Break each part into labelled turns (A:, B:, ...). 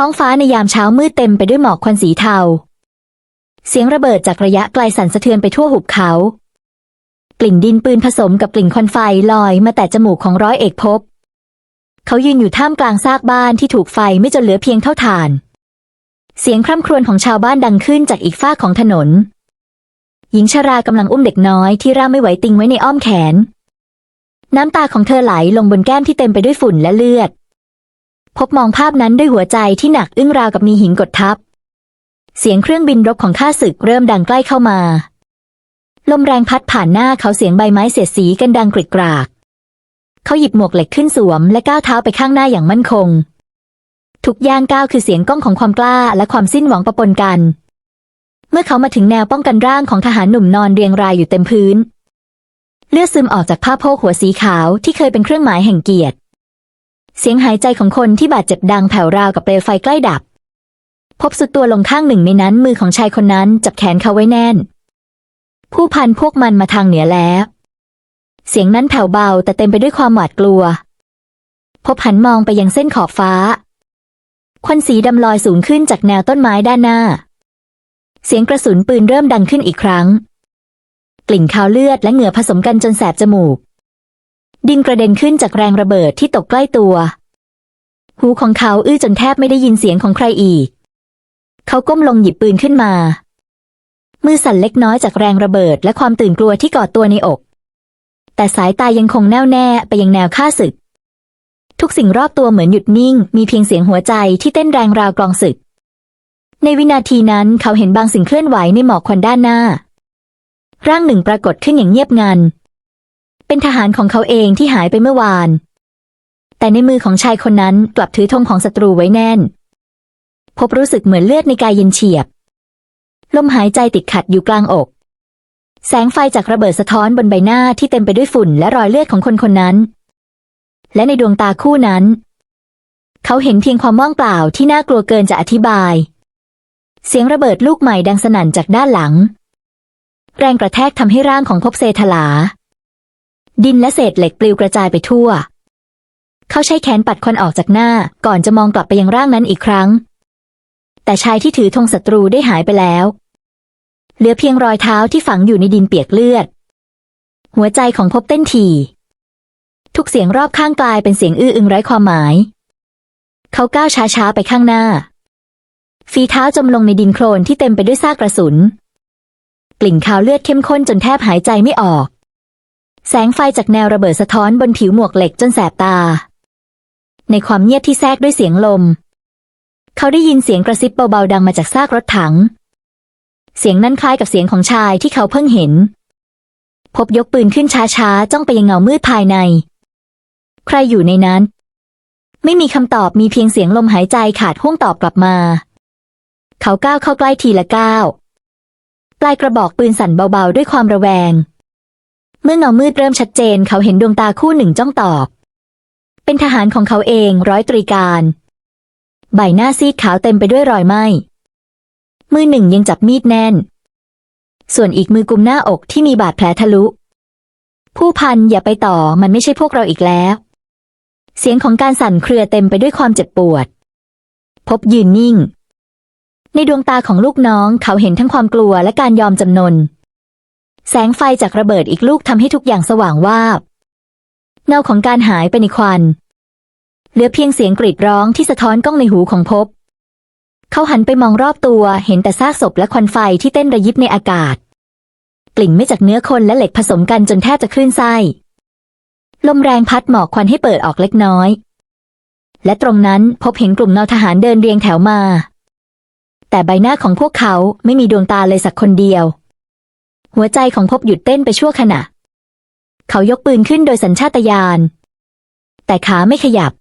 A: ท้องฟ้าในยามเช้ามืดเต็มไปด้วยหมอกควันสีเทา เสียงระเบิดจากระยะไกลสั่นสะเทือนไปทั่วหุบเขา กลิ่นดินปืนผสมกับกลิ่นควันไฟลอยมาแต่จมูกของร้อยเอกภพเขายืนอยู่ท่ามกลางซากบ้านที่ถูกไฟไม่จนเหลือเพียงเท่าฐาน เสียงคร่ำครวญของชาวบ้านดังขึ้นจากอีกฝ้าของถนน หญิงชรากำลังอุ้มเด็กน้อยที่ร่างไม่ไหวติงไว้ในอ้อมแขน น้ำตาของเธอไหลลงบนแก้มที่เต็มไปด้วยฝุ่นและเลือด พบมองภาพนั้นด้วยหัวใจที่หนักอึ้งราวกับมีหินกดทับ เสียงเครื่องบินรบของข้าศึกเริ่มดังใกล้เข้ามา ลมแรงพัดผ่านหน้าเขาเสียงใบไม้เสียดสีกันดังกริดกราก เขาหยิบหมวกเหล็กขึ้นสวม และก้าวเท้าไปข้างหน้าอย่างมั่นคง ทุกย่างก้าวคือเสียงก้องของความกล้าและความสิ้นหวังปะปนกัน เมื่อเขามาถึงแนวป้องกันร่างของทหารหนุ่มนอนเรียงรายอยู่เต็มพื้น เลือดซึมออกจากผ้าโพกหัวสีขาวที่เคยเป็นเครื่องหมายแห่งเกียรติ เสียงหายใจของคนที่บาดเจ็บดังแผ่วราวกับเปลวไฟใกล้ดับ พบสุดตัวลงข้างหนึ่งในนั้นมือของชายคนนั้นจับแขนเขาไว้แน่น ผู้พันพวกมันมาทางเหนือแล้ว เสียงนั้นแผ่วเบาแต่เต็มไปด้วยความหวาดกลัว พบหันมองไปยังเส้นขอบฟ้า ควันสีดำลอยสูงขึ้นจากแนวต้นไม้ด้านหน้า เสียงกระสุนปืนเริ่มดังขึ้นอีกครั้ง กลิ่นคาวเลือดและเหงื่อผสมกันจนแสบจมูก ดินกระเด็นขึ้นจากแรงระเบิดที่ตกใกล้ตัว หูของเขาอื้อจนแทบไม่ได้ยินเสียงของใครอีก เขาก้มลงหยิบปืนขึ้นมา มือสั่นเล็กน้อยจากแรงระเบิดและความตื่นกลัวที่กอดตัวในอก แต่สายตายังคงแน่วแน่ไปยังแนวฆ่าศึก ทุกสิ่งรอบตัวเหมือนหยุดนิ่ง มีเพียงเสียงหัวใจที่เต้นแรงราวกลองศึก ในวินาทีนั้นเขาเห็นบางสิ่งเคลื่อนไหวในหมอกควันด้านหน้า ร่างหนึ่งปรากฏขึ้นอย่างเงียบงัน เป็นทหารของเขาเองที่หายไปเมื่อวาน แต่ในมือของชายคนนั้นกลับถือธงของศัตรูไว้แน่น พบรู้สึกเหมือนเลือดในกายเย็นเฉียบ ลมหายใจติดขัดอยู่กลางอก แสงไฟจากระเบิดสะท้อนบนใบหน้าที่เต็มไปด้วยฝุ่นและรอยเลือดของคนคนนั้น และในดวงตาคู่นั้น เขาเห็นเพียงความว่างเปล่าที่น่ากลัวเกินจะอธิบาย เสียงระเบิดลูกใหม่ดังสนั่นจากด้านหลัง แรงกระแทกทำให้ร่างของภพบเซถลา ดินและเศษเหล็กปลิวกระจายไปทั่ว เขาใช้แขนปัดควันออกจากหน้าก่อนจะมองกลับไปยังร่างนั้นอีกครั้ง แต่ชายที่ถือธงศัตรูได้หายไปแล้ว เหลือเพียงรอยเท้าที่ฝังอยู่ในดินเปียกเลือด หัวใจของภพบเต้นถี่ ทุกเสียงรอบข้างกลายเป็นเสียงอื้ออึงไร้ความหมาย เขาก้าวช้าๆไปข้างหน้า ฝีเท้าจมลงในดินโคลนที่เต็มไปด้วยซากกระสุน กลิ่นคาวเลือดเข้มข้นจนแทบหายใจไม่ออก แสงไฟจากแนวระเบิดสะท้อนบนผิวหมวกเหล็กจนแสบตา ในความเงียบที่แทรกด้วยเสียงลม เขาได้ยินเสียงกระซิบเบาๆดังมาจากซากรถถัง เสียงนั้นคล้ายกับเสียงของชายที่เขาเพิ่งเห็น พบยกปืนขึ้นช้าๆจ้องไปยังเงามืดภายใน ใครอยู่ในนั้น ไม่มีคำตอบมีเพียงเสียงลมหายใจขาดห้วงตอบกลับมา เขาก้าวเข้าใกล้ทีละก้าวปลายกระบอกปืนสั่นเบาๆด้วยความระแวง เมื่อเงามืดเริ่มชัดเจนเขาเห็นดวงตาคู่หนึ่งจ้องตอบ เป็นทหารของเขาเองร้อยตรีการ ใบหน้าซีดขาวเต็มไปด้วยรอยไหม้มือหนึ่งยังจับมีดแน่น ส่วนอีกมือกุมหน้าอกที่มีบาดแผลทะลุ ผู้พันอย่าไปต่อมันไม่ใช่พวกเราอีกแล้ว เสียงของการสั่นเครือเต็มไปด้วยความเจ็บปวด พบยืนนิ่ง ในดวงตาของลูกน้องเขาเห็นทั้งความกลัวและการยอมจำนน แสงไฟจากระเบิดอีกลูกทำให้ทุกอย่างสว่างวาบ เงาของการหายไปในควัน เหลือเพียงเสียงกรีดร้องที่สะท้อนก้องในหูของพบ เขาหันไปมองรอบตัวเห็นแต่ซากศพและควันไฟที่เต้นระยิบในอากาศ กลิ่นไม่จากเนื้อคนและเหล็กผสมกันจนแทบจะคลื่นไส้ ลมแรงพัดหมอกควันให้เปิดออกเล็กน้อย และตรงนั้นพบเห็นกลุ่มเงาทหารเดินเรียงแถวมา แต่ใบหน้าของพวกเขาไม่มีดวงตาเลยสักคนเดียว หัวใจของพบหยุดเต้นไปชั่วขณะ เขายกปืนขึ้นโดยสัญชาตญาณ แต่ขาไม่ขยับ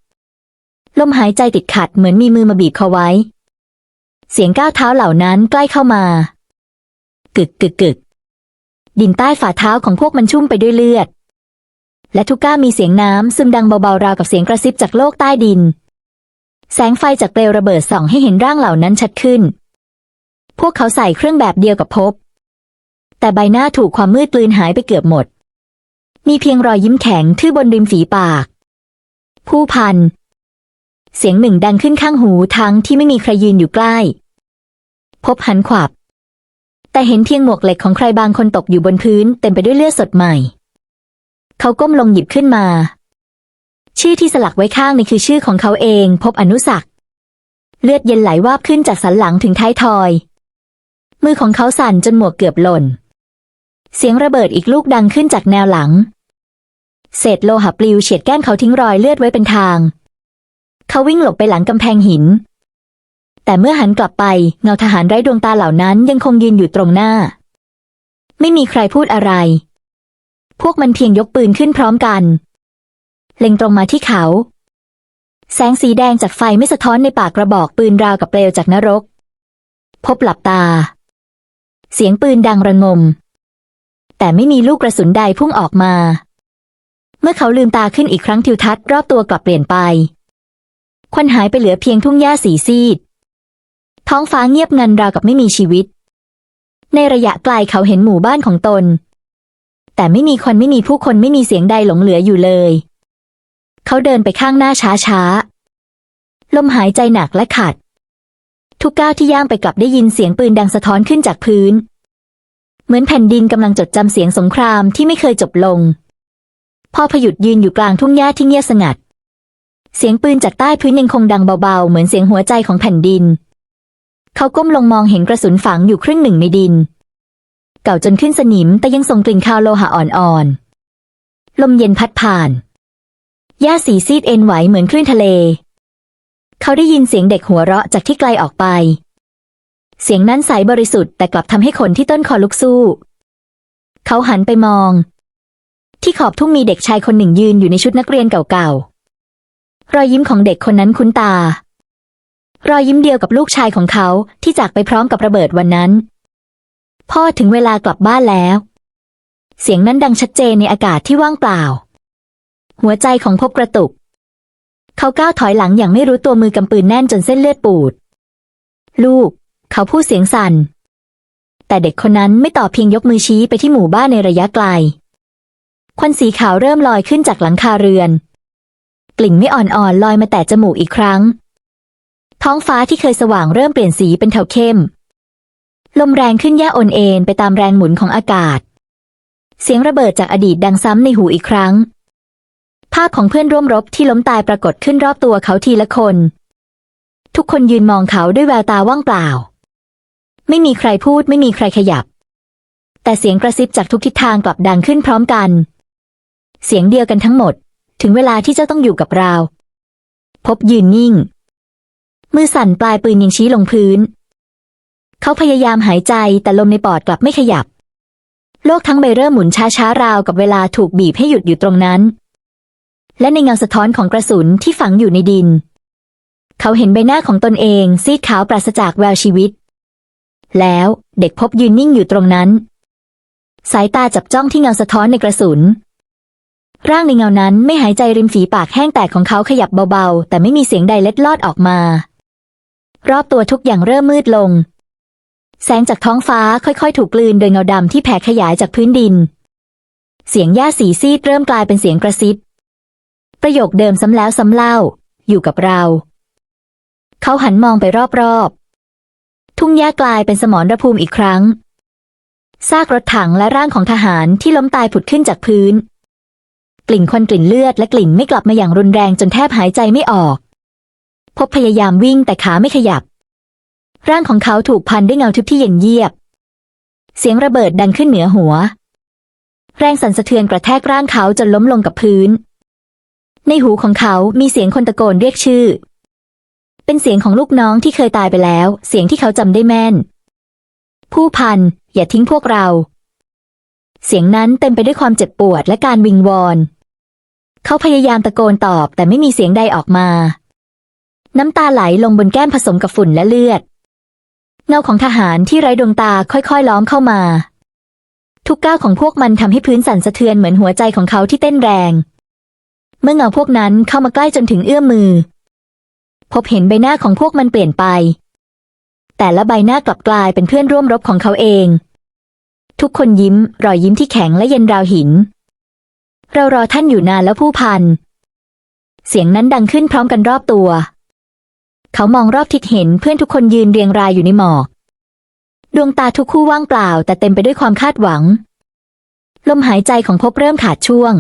A: ลมหายใจติดขัดเหมือนมีมือมาบีบเขาไว้ เสียงก้าวเท้าเหล่านั้นใกล้เข้ามากึกกึกกึก ดินใต้ฝ่าเท้าของพวกมันชุ่มไปด้วยเลือด และทุกก้ามีเสียงน้ำซึมดังเบาๆราวกับเสียงกระซิบจากโลกใต้ดิน แสงไฟจากเปลวระเบิดส่องให้เห็นร่างเหล่านั้นชัดขึ้น พวกเขาใส่เครื่องแบบเดียวกับพบ แต่ใบหน้าถูกความมืดกลืนหายไปเกือบหมด มีเพียงรอยยิ้มแข็งทื่อบนริมฝีปาก ผู้พัน เสียงหนึ่งดังขึ้นข้างหูทั้งที่ไม่มีใครยืนอยู่ใกล้ พบหันขวับ แต่เห็นเพียงหมวกเหล็กของใครบางคนตกอยู่บนพื้นเต็มไปด้วยเลือดสดใหม่ เขาก้มลงหยิบขึ้นมา ชื่อที่สลักไว้ข้างนี่คือชื่อของเขาเอง พบอนุสักเลือดเย็นไหลวาบขึ้นจากสันหลังถึงท้ายทอย มือของเขาสั่นจนหมวกเกือบหล่น เสียงระเบิดอีกลูกดังขึ้นจากแนวหลัง เศษโลหะปลิวเฉียดแก้มเขาทิ้งรอยเลือดไว้เป็นทาง เขาวิ่งหลบไปหลังกำแพงหิน แต่เมื่อหันกลับไปเงาทหารไร้ดวงตาเหล่านั้นยังคงยืนอยู่ตรงหน้า ไม่มีใครพูดอะไร พวกมันเพียงยกปืนขึ้นพร้อมกัน เล็งตรงมาที่เขา แสงสีแดงจากไฟไม่สะท้อนในปากกระบอกปืนราวกับเปลวจากนรก พบหลับตา เสียงปืนดังระงม แต่ไม่มีลูกกระสุนใดพุ่งออกมา เมื่อเขาลืมตาขึ้นอีกครั้งทิวทัศน์รอบตัวกลับเปลี่ยนไป ควันหายไปเหลือเพียงทุ่งหญ้าสีซีด ท้องฟ้าเงียบงันราวกับไม่มีชีวิต ในระยะไกลเขาเห็นหมู่บ้านของตน แต่ไม่มีคนไม่มีผู้คนไม่มีเสียงใดหลงเหลืออยู่เลย เขาเดินไปข้างหน้าช้าช้าๆลมหายใจหนักและขัดทุกก้าวที่ย่างไปกลับได้ยินเสียงปืนดังสะท้อนขึ้นจากพื้น เหมือนแผ่นดินกำลังจดจำเสียงสงครามที่ไม่เคยจบลง พ่อพยุดยืนอยู่กลางทุ่งหญ้าที่เงียบสงัด เสียงปืนจากใต้พื้นยังคงดังเบาๆ เหมือนเสียงหัวใจของแผ่นดิน เขาก้มลงมองเห็นกระสุนฝังอยู่ครึ่งหนึ่งในดิน เก่าจนขึ้นสนิมแต่ยังส่งกลิ่นคาวโลหะอ่อนๆ ลมเย็นพัดผ่านหญ้าสีซีดเอ็นไหวเหมือนคลื่นทะเล เขาได้ยินเสียงเด็กหัวเราะจากที่ไกลออกไป เสียงนั้นใสบริสุทธิ์แต่กลับทำให้ขนที่ต้นคอลุกสู้ เขาหันไปมอง ที่ขอบทุ่งมีเด็กชายคนหนึ่งยืนอยู่ในชุดนักเรียนเก่าๆ รอยยิ้มของเด็กคนนั้นคุ้นตา รอยยิ้มเดียวกับลูกชายของเขาที่จากไปพร้อมกับระเบิดวันนั้น พ่อถึงเวลากลับบ้านแล้ว เสียงนั้นดังชัดเจนในอากาศที่ว่างเปล่า หัวใจของพบกระตุก เขาก้าวถอยหลังอย่างไม่รู้ตัวมือกำปืนแน่นจนเส้นเลือดปูด ลูก เขาพูดเสียงสัน่น แต่เด็กคนนั้นไม่ตอบเพียงยกมือชี้ไปที่หมู่บ้านในระยะไกล ควันสีขาวเริ่มลอยขึ้นจากหลังคาเรือน กลิ่นไม่อ่อนๆลอยมาแต่จมูกอีกครั้ง ท้องฟ้าที่เคยสว่างเริ่มเปลี่ยนสีเป็นเทาเข้ม ลมแรงขึ้นย่าโอนเอ็นไปตามแรงหมุนของอากาศ เสียงระเบิดจากอดีตดังซ้ำในหูอีกครั้ง ภาพของเพื่อนร่วมรบที่ล้มตายปรากฏขึ้นรอบตัวเขาทีละคน ทุกคนยืนมองเขาด้วยแววตาว่างเปล่า ไม่มีใครพูดไม่มีใครขยับ แต่เสียงกระซิบจากทุกทิศทางกลับดังขึ้นพร้อมกัน เสียงเดียวกันทั้งหมด ถึงเวลาที่เจ้าต้องอยู่กับเรา พบยืนนิ่ง มือสั่นปลายปืนยังชี้ลงพื้น เขาพยายามหายใจแต่ลมในปอดกลับไม่ขยับ โลกทั้งใบเริ่มหมุนช้าๆราวกับเวลาถูกบีบให้หยุดอยู่ตรงนั้น และในเงาสะท้อนของกระสุนที่ฝังอยู่ในดิน เขาเห็นใบหน้าของตนเองซีดขาวปราศจากแววชีวิต แล้วเด็กพบยืนนิ่งอยู่ตรงนั้น สายตาจับจ้องที่เงาสะท้อนในกระสุน ร่างในเงานั้นไม่หายใจริมฝีปากแห้งแตกของเขาขยับเบาๆ แต่ไม่มีเสียงใดเล็ดลอดออกมา รอบตัวทุกอย่างเริ่มมืดลง แสงจากท้องฟ้าค่อยๆ ถูกกลืนโดยเงาดำที่แผ่ขยายจากพื้นดิน เสียงหญ้าสีซีดเริ่มกลายเป็นเสียงกระซิบ ประโยคเดิมซ้ำแล้วซ้ำเล่า อยู่กับเรา เขาหันมองไปรอบๆ ทุ่งหญ้ากลายเป็นสมรภูมิอีกครั้ง ซากรถถังและร่างของทหารที่ล้มตายผุดขึ้นจากพื้น กลิ่นควันกลิ่นเลือดและกลิ่นไม่กลับมาอย่างรุนแรงจนแทบหายใจไม่ออก พบพยายามวิ่งแต่ขาไม่ขยับ ร่างของเขาถูกพันด้วยเงาทึบที่เย็นเยียบ เสียงระเบิดดังขึ้นเหนือหัว แรงสั่นสะเทือนกระแทกร่างเขาจนล้มลงกับพื้น ในหูของเขามีเสียงคนตะโกนเรียกชื่อ เป็นเสียงของลูกน้องที่เคยตายไปแล้ว เสียงที่เขาจำได้แม่น ผู้พัน อย่าทิ้งพวกเรา เสียงนั้นเต็มไปด้วยความเจ็บปวดและการวิงวอน เขาพยายามตะโกนตอบแต่ไม่มีเสียงใดออกมา น้ำตาไหลลงบนแก้มผสมกับฝุ่นและเลือด เงาของทหารที่ไร้ดวงตาค่อยๆ ล้อมเข้ามา ทุกก้าวของพวกมันทำให้พื้นสั่นสะเทือนเหมือนหัวใจของเขาที่เต้นแรง เมื่อเงาพวกนั้นเข้ามาใกล้จนถึงเอื้อมมือ พบเห็นใบหน้าของพวกมันเปลี่ยนไป แต่ละใบหน้ากลับกลายเป็นเพื่อนร่วมรบของเขาเอง ทุกคนยิ้ม รอยยิ้มที่แข็งและเย็นราวหิน เรารอท่านอยู่นานแล้วผู้พัน เสียงนั้นดังขึ้นพร้อมกันรอบตัว เขามองรอบทิศเห็นเพื่อนทุกคนยืนเรียงรายอยู่ในหมอก ดวงตาทุกคู่ว่างเปล่า แต่เต็มไปด้วยความคาดหวัง ลมหายใจของพบเริ่มขาดช่วง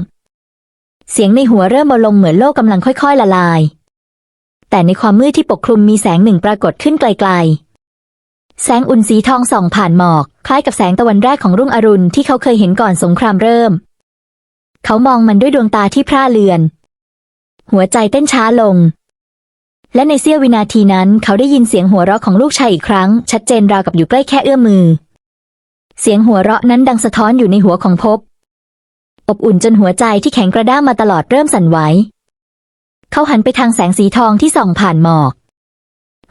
A: เสียงในหัวเริ่มเบาลงเหมือนโลกกำลังค่อย ๆ ละลาย แต่ในความมืดที่ปกคลุมมีแสงหนึ่งปรากฏขึ้นไกลๆ แสงอุ่นสีทองส่องผ่านหมอก คล้ายกับแสงตะวันแรกของรุ่งอรุณที่เขาเคยเห็นก่อนสงครามเริ่ม เขามองมันด้วยดวงตาที่พร่าเลือน หัวใจเต้นช้าลง และในเสี้ยววินาทีนั้น เขาได้ยินเสียงหัวเราะของลูกชายอีกครั้ง ชัดเจนราวกับอยู่ใกล้แค่เอื้อมมือ เสียงหัวเราะนั้นดังสะท้อนอยู่ในหัวของภพบอบอุ่นจนหัวใจที่แข็งกระด้างมาตลอดเริ่มสั่นไหว เขาหันไปทางแสงสีทองที่ส่องผ่านหมอก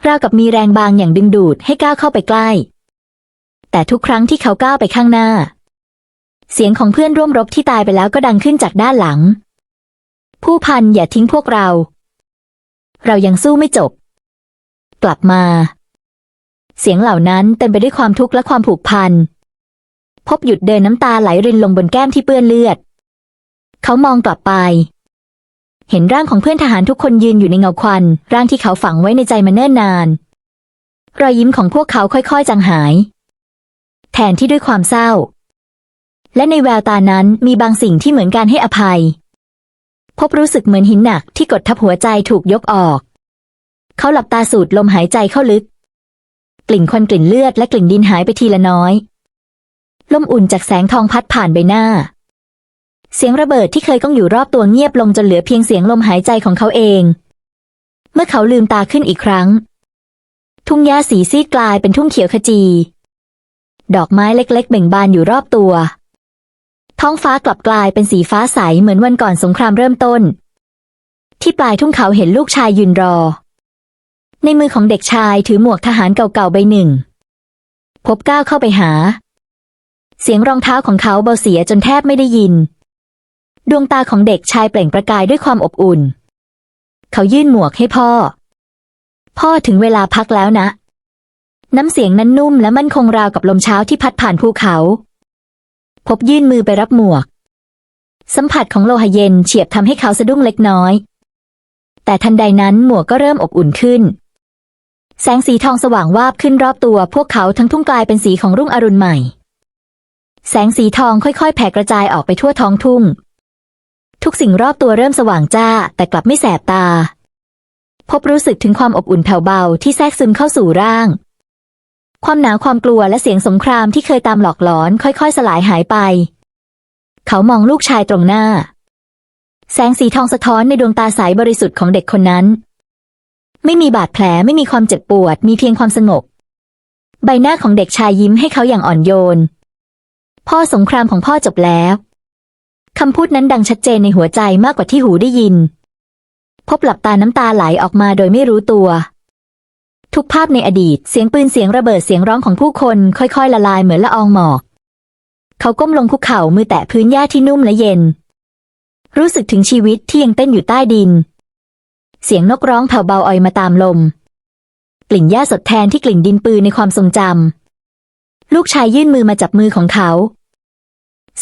A: ราวกับมีแรงบางอย่างดึงดูดให้ก้าวเข้าไปใกล้ แต่ทุกครั้งที่เขาก้าวไปข้างหน้า เสียงของเพื่อนร่วมรบที่ตายไปแล้วก็ดังขึ้นจากด้านหลัง ผู้พันอย่าทิ้งพวกเรา เรายังสู้ไม่จบ กลับมา เสียงเหล่านั้นเต็มไปด้วยความทุกข์และความผูกพัน พบหยุดเดินน้ำตาไหลรินลงบนแก้มที่เปื้อนเลือด เขามองกลับไป เห็นร่างของเพื่อนทหารทุกคนยืนอยู่ในเงาควัน ร่างที่เขาฝังไว้ในใจมาเนิ่นนาน รอยยิ้มของพวกเขาค่อยๆจางหาย แทนที่ด้วยความเศร้า และในแววตานั้นมีบางสิ่งที่เหมือนการให้อภัย พบรู้สึกเหมือนหินหนักที่กดทับหัวใจถูกยกออก เขาหลับตาสูดลมหายใจเข้าลึก กลิ่นควันกลิ่นเลือดและกลิ่นดินหายไปทีละน้อย ลมอุ่นจากแสงทองพัดผ่านใบหน้า เสียงระเบิดที่เคยก้องอยู่รอบตัวเงียบลงจนเหลือเพียงเสียงลมหายใจของเขาเอง เมื่อเขาลืมตาขึ้นอีกครั้ง ทุ่งหญ้าสีซีดกลายเป็นทุ่งเขียวขจี ดอกไม้เล็กๆ เบ่งบานอยู่รอบตัว ท้องฟ้ากลับกลายเป็นสีฟ้าใสเหมือนวันก่อนสงครามเริ่มต้น ที่ปลายทุ่งเขาเห็นลูกชายยืนรอ ในมือของเด็กชายถือหมวกทหารเก่าๆใบหนึ่ง พบก้าวเข้าไปหา เสียงรองเท้าของเขาเบาเสียจนแทบไม่ได้ยิน ดวงตาของเด็กชายเปล่งประกายด้วยความอบอุ่น เขายื่นหมวกให้พ่อ พ่อถึงเวลาพักแล้วนะ น้ำเสียงนั้นนุ่มและมั่นคงราวกับลมเช้าที่พัดผ่านภูเขา พบยื่นมือไปรับหมวก สัมผัสของโลหะเย็นเฉียบทำให้เขาสะดุ้งเล็กน้อย แต่ทันใดนั้นหมวกก็เริ่มอบอุ่นขึ้น แสงสีทองสว่างวาบขึ้นรอบตัวพวกเขาทั้งทุ่งกลายเป็นสีของรุ่งอรุณใหม่ แสงสีทองค่อยๆ แผ่กระจายออกไปทั่วท้องทุ่ง ทุกสิ่งรอบตัวเริ่มสว่างจ้า แต่กลับไม่แสบตา พบรู้สึกถึงความอบอุ่นแผ่วเบาที่แทรกซึมเข้าสู่ร่าง ความหนาวความกลัวและเสียงสงครามที่เคยตามหลอกหลอนค่อยๆ สลายหายไป เขามองลูกชายตรงหน้า แสงสีทองสะท้อนในดวงตาใสบริสุทธิ์ของเด็กคนนั้น ไม่มีบาดแผลไม่มีความเจ็บปวด มีเพียงความสงบ ใบหน้าของเด็กชายยิ้มให้เขาอย่างอ่อนโยน พ่อสงครามของพ่อจบแล้ว คำพูดนั้นดังชัดเจนในหัวใจมากกว่าที่หูได้ยิน พบหลับตาน้ำตาไหลออกมาโดยไม่รู้ตัว ทุกภาพในอดีตเสียงปืนเสียงระเบิดเสียงร้องของผู้คนค่อยๆ ละลายเหมือนละอองหมอก เขาก้มลงคุกเข่ามือแตะพื้นหญ้าที่นุ่มและเย็น รู้สึกถึงชีวิตที่ยังเต้นอยู่ใต้ดิน เสียงนกร้องแผ่วเบาอ่อยมาตามลม กลิ่นหญ้าสดแทนที่กลิ่นดินปืนในความทรงจำลูกชายยื่นมือมาจับมือของเขา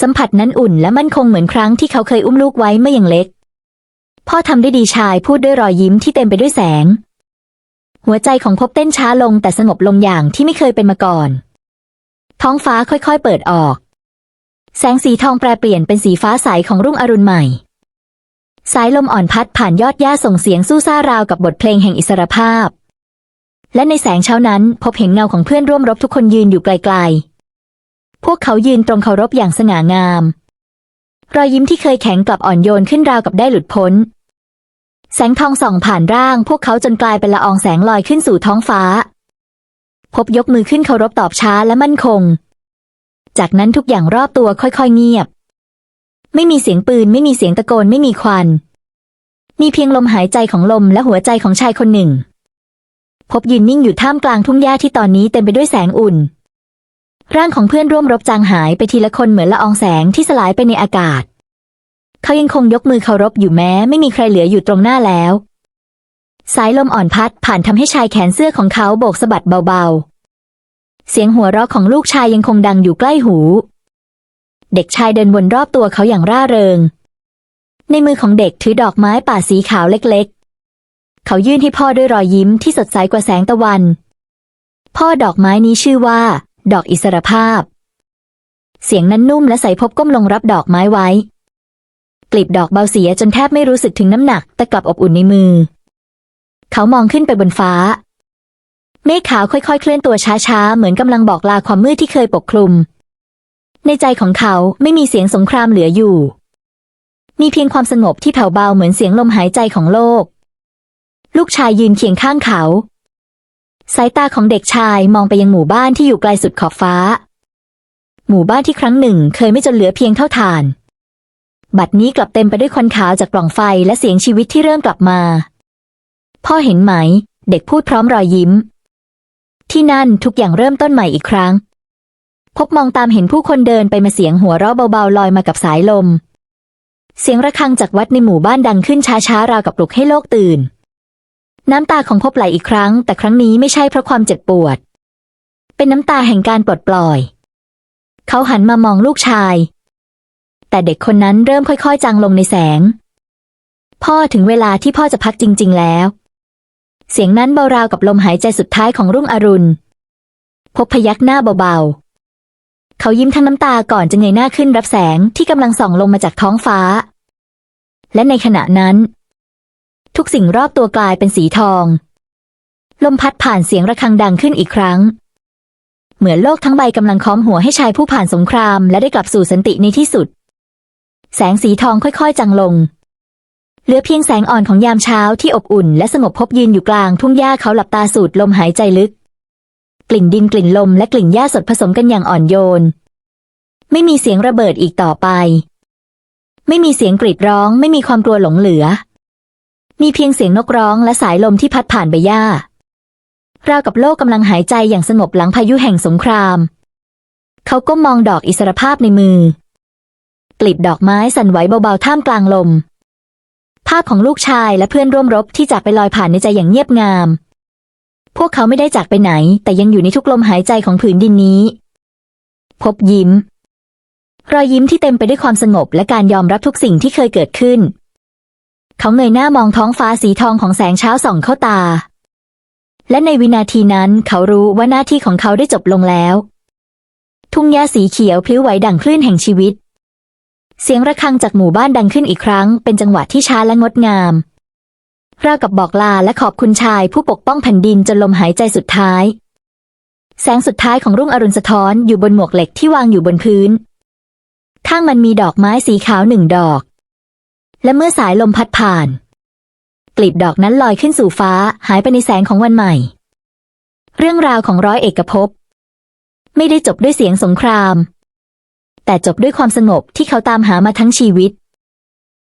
A: สัมผัสนั้นอุ่นและมั่นคงเหมือนครั้งที่เขาเคยอุ้มลูกไว้เมื่อยังเล็ก พ่อทำได้ดีชายพูดด้วยรอยยิ้มที่เต็มไปด้วยแสง หัวใจของพบเต้นช้าลงแต่สงบลงอย่างที่ไม่เคยเป็นมาก่อน ท้องฟ้าค่อยๆเปิดออก แสงสีทองแปรเปลี่ยนเป็นสีฟ้าใสของรุ่งอรุณใหม่ สายลมอ่อนพัดผ่านยอดหญ้าส่งเสียงสู้ซ่าราวกับบทเพลงแห่งอิสรภาพ และในแสงเช้านั้น พบเห็นเงาของเพื่อนร่วมรบทุกคนยืนอยู่ไกลๆ พวกเขายืนตรงเคารพอย่างสง่างาม รอยยิ้มที่เคยแข็งกลับอ่อนโยนขึ้นราวกับได้หลุดพ้น แสงทองส่องผ่านร่าง พวกเขาจนกลายเป็นละอองแสงลอยขึ้นสู่ท้องฟ้า พบยกมือขึ้นเคารพตอบช้าและมั่นคง จากนั้นทุกอย่างรอบตัวค่อยๆเงียบ ไม่มีเสียงปืนไม่มีเสียงตะโกนไม่มีควัน มีเพียงลมหายใจของลมและหัวใจของชายคนหนึ่ง พบยืนนิ่งอยู่ท่ามกลางทุ่งหญ้าที่ตอนนี้เต็มไปด้วยแสงอุ่น ร่างของเพื่อนร่วมรบจางหายไปทีละคนเหมือนละอองแสงที่สลายไปในอากาศ เขายังคงยกมือเคารพอยู่แม้ไม่มีใครเหลืออยู่ตรงหน้าแล้ว สายลมอ่อนพัดผ่านทำให้ชายแขนเสื้อของเขาโบกสะบัดเบาๆ เสียงหัวเราะของลูกชายยังคงดังอยู่ใกล้หู เด็กชายเดินวนรอบตัวเขาอย่างร่าเริง ในมือของเด็กถือดอกไม้ป่าสีขาวเล็กเขายื่นให้พ่อด้วยรอยยิ้มที่สดใสกว่าแสงตะวัน พ่อดอกไม้นี้ชื่อว่า ดอกอิสรภาพ เสียงนั้นนุ่มและใสพบก้มลงรับดอกไม้ไว้ กลีบดอกเบาเสียจนแทบไม่รู้สึกถึงน้ำหนัก แต่กลับอบอุ่นในมือ เขามองขึ้นไปบนฟ้า เมฆขาวค่อยๆ เคลื่อนตัวช้าๆ เหมือนกำลังบอกลาความมืดที่เคยปกคลุม ในใจของเขาไม่มีเสียงสงครามเหลืออยู่ มีเพียงความสงบที่แผ่วเบาเหมือนเสียงลมหายใจของโลก ลูกชายยืนเคียงข้างเขา สายตาของเด็กชายมองไปยังหมู่บ้านที่อยู่ไกลสุดขอบฟ้า หมู่บ้านที่ครั้งหนึ่งเคยไม่จนเหลือเพียงเท่าฐาน บัดนี้กลับเต็มไปด้วยควันขาวจากปล่องไฟและเสียงชีวิตที่เริ่มกลับมา พ่อเห็นไหม เด็กพูดพร้อมรอยยิ้ม ที่นั่นทุกอย่างเริ่มต้นใหม่อีกครั้ง พบมองตามเห็นผู้คนเดินไปมาเสียงหัวเราะเบาๆลอยมากับสายลม เสียงระฆังจากวัดในหมู่บ้านดังขึ้นช้าๆราวกับปลุกให้โลกตื่น น้ำตาของพบไหลอีกครั้ง แต่ครั้งนี้ไม่ใช่เพราะความเจ็บปวด เป็นน้ำตาแห่งการปลดปล่อย เขาหันมามองลูกชาย แต่เด็กคนนั้นเริ่มค่อยๆจางลงในแสง พ่อถึงเวลาที่พ่อจะพักจริง ๆ แล้ว เสียงนั้นเบาราวกับลมหายใจสุดท้ายของรุ่งอรุณ พบพยักหน้าเบาๆ เขายิ้มทั้งน้ำตาก่อนจะเงยหน้าขึ้นรับแสงที่กำลังส่องลงมาจากท้องฟ้า และในขณะนั้น ทุกสิ่งรอบตัวกลายเป็นสีทอง ลมพัดผ่านเสียงระฆังดังขึ้นอีกครั้ง เหมือนโลกทั้งใบกำลังค้อมหัวให้ชายผู้ผ่านสงคราม และได้กลับสู่สันติในที่สุด แสงสีทองค่อยๆจางลง เหลือเพียงแสงอ่อนของยามเช้าที่อบอุ่น และสงบพบยืนอยู่กลางทุ่งหญ้าเขาหลับตาสูดลมหายใจลึก กลิ่นดินกลิ่นลมและกลิ่นหญ้าสดผสมกันอย่างอ่อนโยน ไม่มีเสียงระเบิดอีกต่อไป ไม่มีเสียงกรีดร้อง ไม่มีความกลัวหลงเหลือ มีเพียงเสียงนกร้องและสายลมที่พัดผ่านใบหญ้าราวกับโลกกำลังหายใจอย่างสงบหลังพายุแห่งสงคราม เขาก็มองดอกอิสรภาพในมือ กลีบดอกไม้สั่นไหวเบาๆท่ามกลางลม ภาพของลูกชายและเพื่อนร่วมรบที่จากไปลอยผ่านในใจอย่างเงียบงาม พวกเขาไม่ได้จากไปไหน แต่ยังอยู่ในทุกลมหายใจของผืนดินนี้ พบยิ้ม รอยยิ้มที่เต็มไปด้วยความสงบและการยอมรับทุกสิ่งที่เคยเกิดขึ้น เขาเงยหน้ามองท้องฟ้าสีทองของแสงเช้าส่องเข้าตา และในวินาทีนั้นเขารู้ว่าหน้าที่ของเขาได้จบลงแล้ว ทุ่งหญ้าสีเขียวพลิ้วไหวดั่งคลื่นแห่งชีวิต เสียงระฆังจากหมู่บ้านดังขึ้นอีกครั้ง เป็นจังหวะที่ช้าและงดงามราวกับบอกลาและขอบคุณชายผู้ปกป้องแผ่นดินจนลมหายใจสุดท้าย แสงสุดท้ายของรุ่งอรุณสะท้อนอยู่บนหมวกเหล็กที่วางอยู่บนพื้น ข้างมันมีดอกไม้สีขาวหนึ่งดอก และเมื่อสายลมพัดผ่าน กลีบดอกนั้นลอยขึ้นสู่ฟ้าหายไปในแสงของวันใหม่ เรื่องราวของร้อยเอกภพ ไม่ได้จบด้วยเสียงสงคราม แต่จบด้วยความสงบที่เขาตามหามาทั้งชีวิต